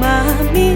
my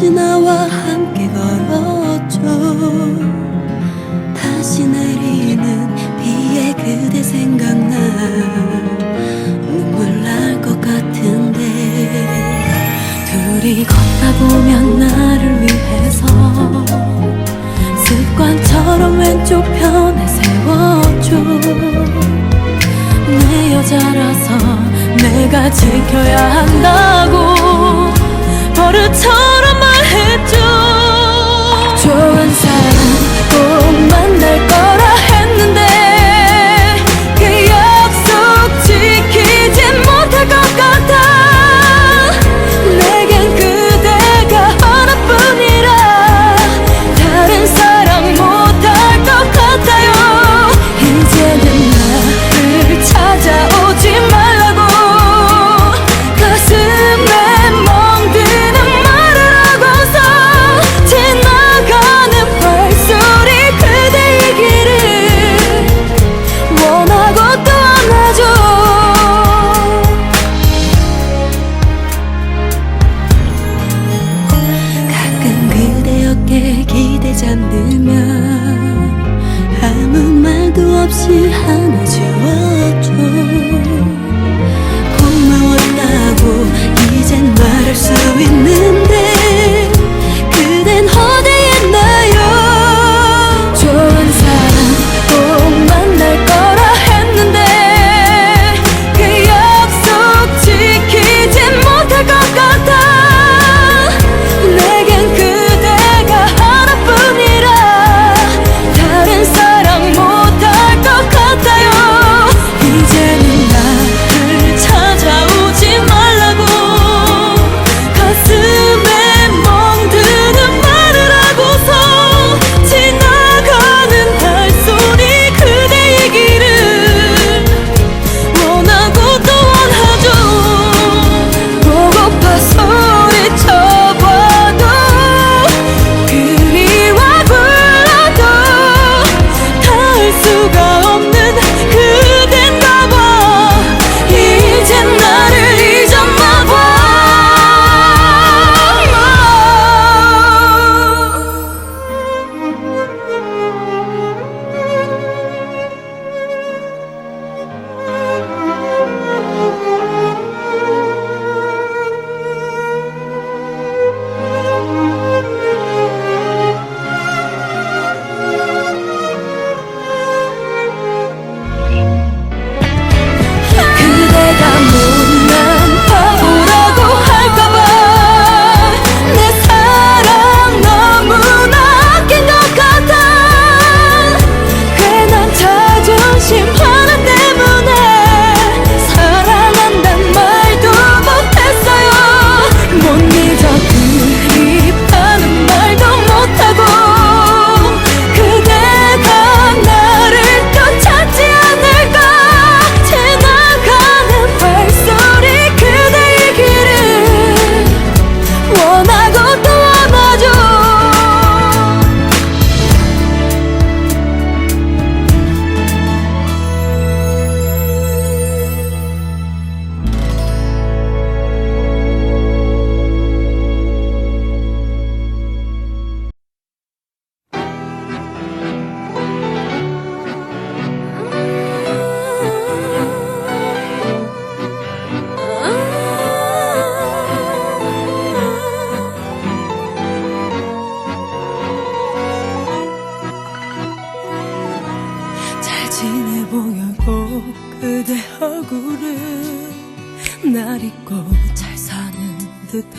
다시 나와 함께 걸어줘 다시 내리는 비에 그대 생각나 눈물 날 것 같은데 둘이 걷다 보면 나를 위해서 습관처럼 왼쪽 편에 세워줘. 내 여자라서 내가 지켜야 한다고 버릇처럼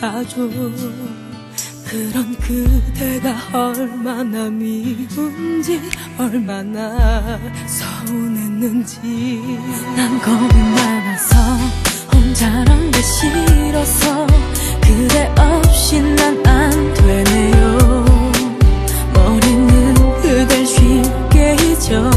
아주 그런 그대가 얼마나 미운지 얼마나 서운했는지. 난 겁이 많아서 혼자란 게 싫어서 그대 없이 난 안 되네요. 머리는 그댈 쉽게 잊어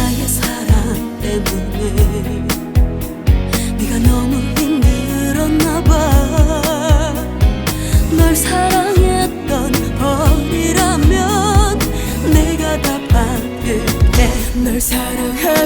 나의 사랑 때문에 네가 너무 힘들었나 봐널 사랑했던 벌이라면 내가 다 받을게. 널 사랑해.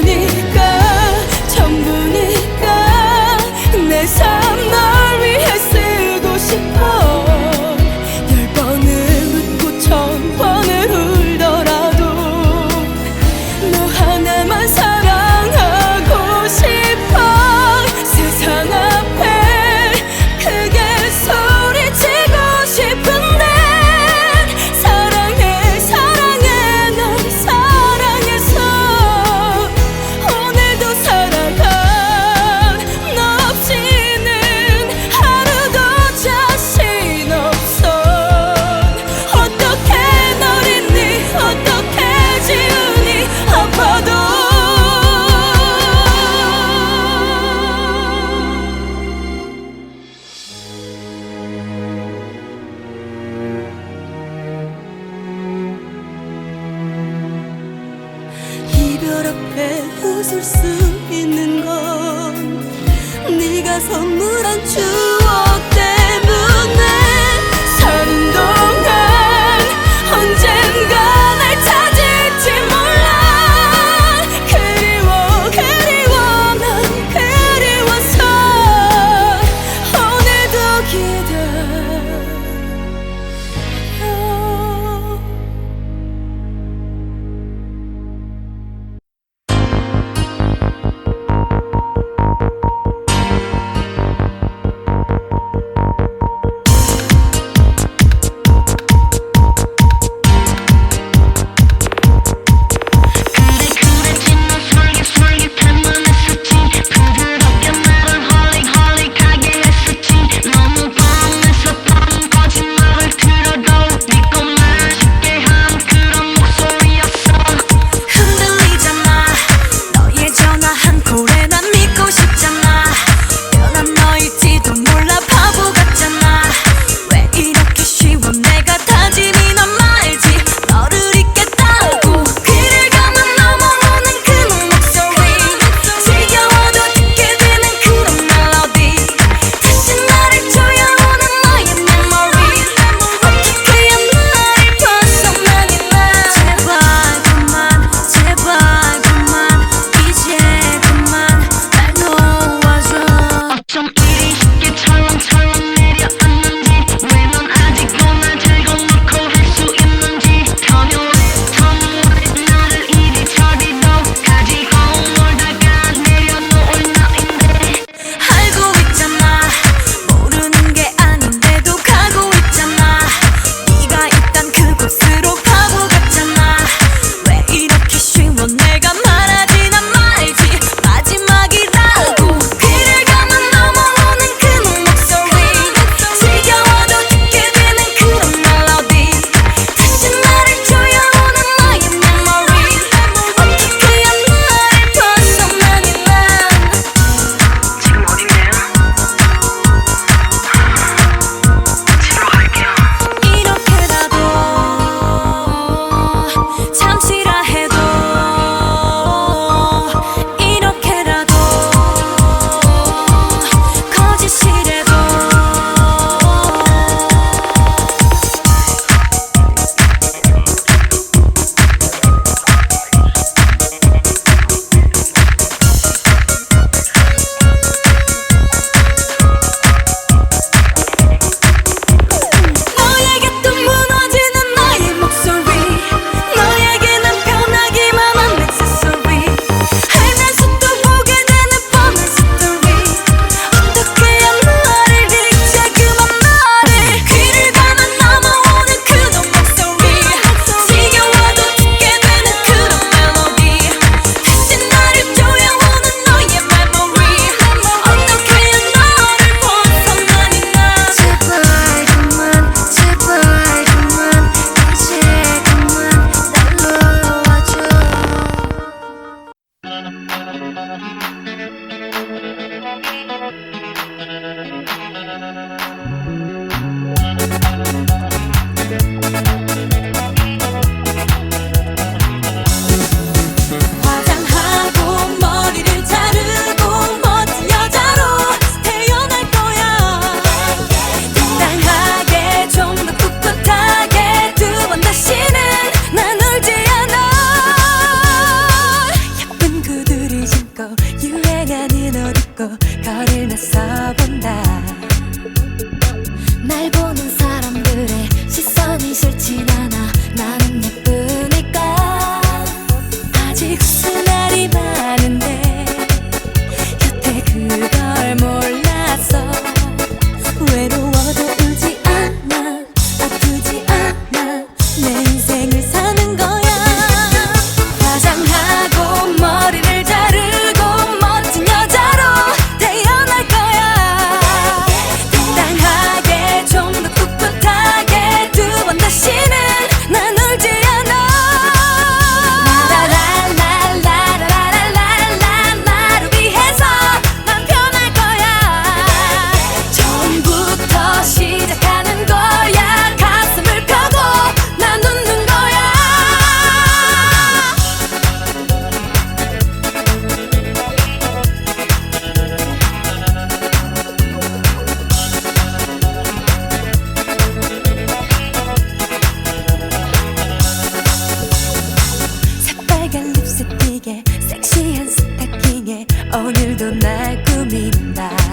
오늘도 날 꾸민다.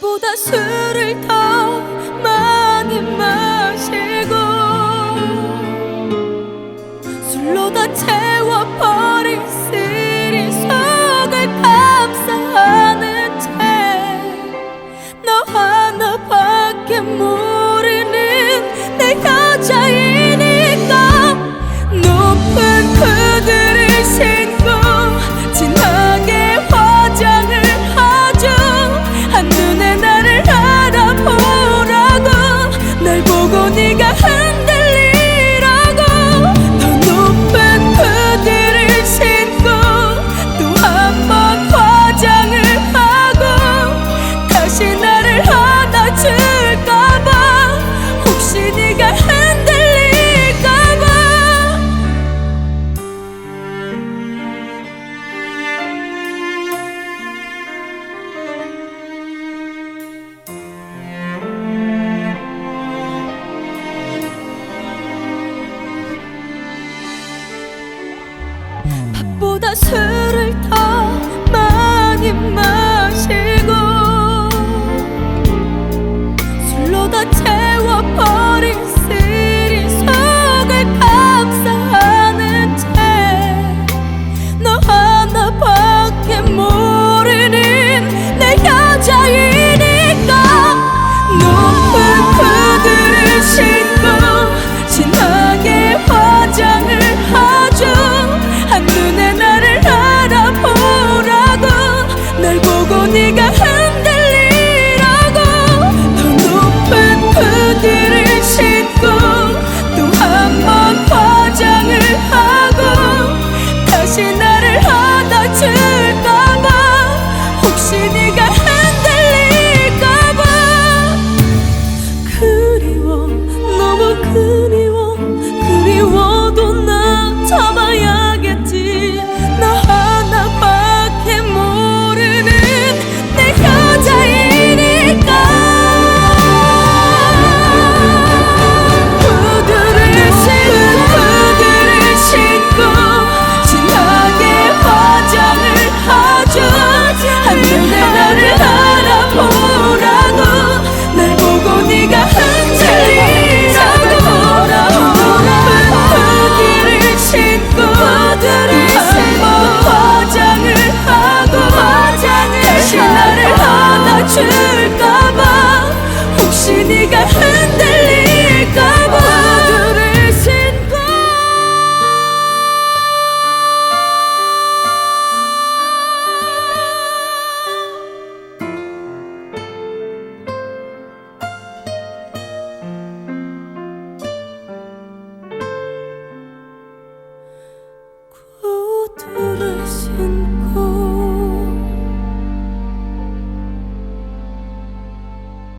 보다 술을 더 많이 마시고 술로 다채